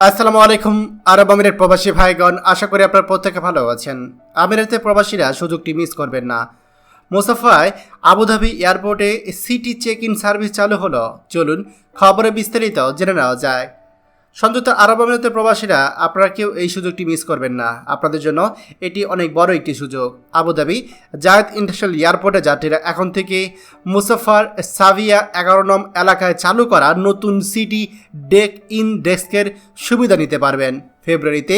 আসসালামু আলাইকুম, আরব আমিরের প্রবাসী ভাইগণ। আশা করি আপনার প্রত্যেকে ভালো আছেন। আমিরাতে প্রবাসীরা সুযোগটি মিস করবেন না। মোসাফায় আবুধাবি এয়ারপোর্টে সিটি চেক ইন সার্ভিস চালু হলো। চলুন খবরে বিস্তারিত জেনে নেওয়া যায় সংযুক্ত আরব আমিরাতের প্রবাসীরা, আপনারা কেউ এই সুযোগটি মিস করবেন না। আপনাদের জন্য এটি অনেক বড় একটি সুযোগ। আবুধাবি জায়দ ইন্টারন্যাশনাল এয়ারপোর্টে যাত্রীরা এখন থেকে মুসাফার সাভিয়া এগারো নম এলাকায় চালু করা নতুন সিটি ডেক ইন ডেস্কের সুবিধা নিতে পারবেন। ফেব্রুয়ারিতে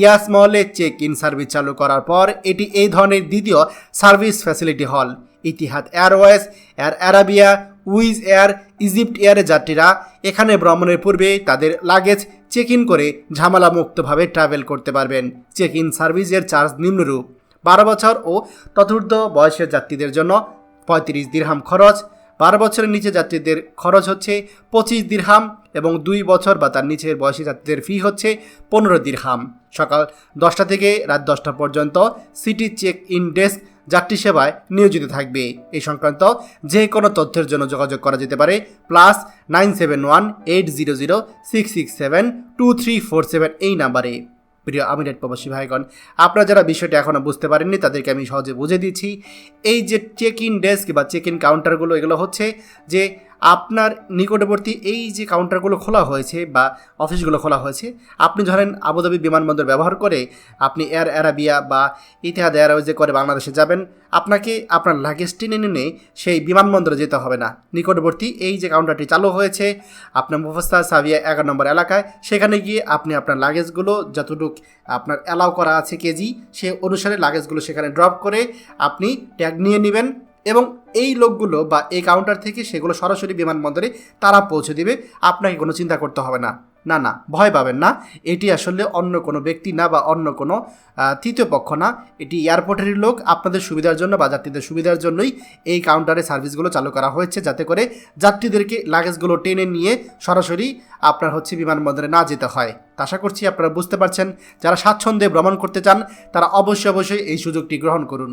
ইয়াস মহলে চেক ইন সার্ভিস চালু করার পর এটি এই ধরনের দ্বিতীয় সার্ভিস ফ্যাসিলিটি হল। Etihad Airways, Air Arabia Wizz Air Egypt এয়ারের যাত্রীরা এখানে ভ্রমণের পূর্বে তাদের লাগেজ চেক ইন করে ঝামেলামুক্তভাবে ট্রাভেল করতে পারবেন। চেক ইন সার্ভিসের চার্জ নিম্নরূপ। বারো বছর ও চতুর্থ বয়সের যাত্রীদের জন্য পঁয়ত্রিশ দিরহাম খরচ। বারো বছরের নিচে যাত্রীদের খরচ হচ্ছে পঁচিশ দিরহাম এবং দুই বছর বা তার নিচের বয়সী যাত্রীদের ফি হচ্ছে পনেরো দিরহাম। সকাল দশটা থেকে রাত দশটা পর্যন্ত সিটি চেক ইন ডেস্ক যাত্রী সেবায় নিয়োজিত থাকবে। এই সংক্রান্ত যে কোনো তথ্যের জন্য যোগাযোগ করা যেতে পারে plus nine seven one eight zero zero six six seven two three four seven এই নাম্বারে। প্রিয় আমিরেট প্রবাসী ভাইগণ, আপনারা যারা বিষয়টা এখনও বুঝতে পারেননি, তাদেরকে আমি সহজে বুঝে দিচ্ছি। এই যে চেক ইন ডেস্ক বা চেক ইন কাউন্টারগুলো এগুলো হচ্ছে যে আপনার নিকটবর্তী এই যে কাউন্টারগুলো খোলা হয়েছে বা অফিসগুলো খোলা হয়েছে, আপনি ধরেন আবুধাবি বিমানবন্দর ব্যবহার করে আপনি এয়ার অ্যারাবিয়া বা ইতিহাদ এয়ারওয়েজে করে বাংলাদেশে যাবেন, আপনাকে আপনার লাগেজ টেনে নিয়ে সেই বিমানবন্দরে যেতে হবে না। নিকটবর্তী এই যে কাউন্টারটি চালু হয়েছে, আপনার মুফস্তা সাভিয়া এগারো নম্বর এলাকায়, সেখানে গিয়ে আপনি আপনার লাগেজগুলো যতটুক আপনার অ্যালাউ করা আছে কেজি, সে অনুসারে লাগেজগুলো সেখানে ড্রপ করে আপনি ট্যাগ নিয়ে নেবেন। এবং এই লোকগুলো বা এই কাউন্টার থেকে সেগুলো সরাসরি বিমানবন্দরে তারা পৌঁছে দিবে। আপনাকে কোনো চিন্তা করতে হবে না। না না, ভয় পাবেন না। এটি আসলে অন্য কোনো ব্যক্তি না বা অন্য কোনো তৃতীয় পক্ষ না। এটি এয়ারপোর্টেরই লোক, আপনাদের সুবিধার জন্য বা যাত্রীদের সুবিধার জন্যই এই কাউন্টারে সার্ভিসগুলো চালু করা হয়েছে যাতে করে যাত্রীদেরকে লাগেজগুলো টেনে নিয়ে সরাসরি আপনার হচ্ছে বিমানবন্দরে না যেতে হয়। আশা করছি আপনারা বুঝতে পারছেন। যারা স্বাচ্ছন্দ্যে ভ্রমণ করতে চান, তারা অবশ্যই অবশ্যই এই সুযোগটি গ্রহণ করুন।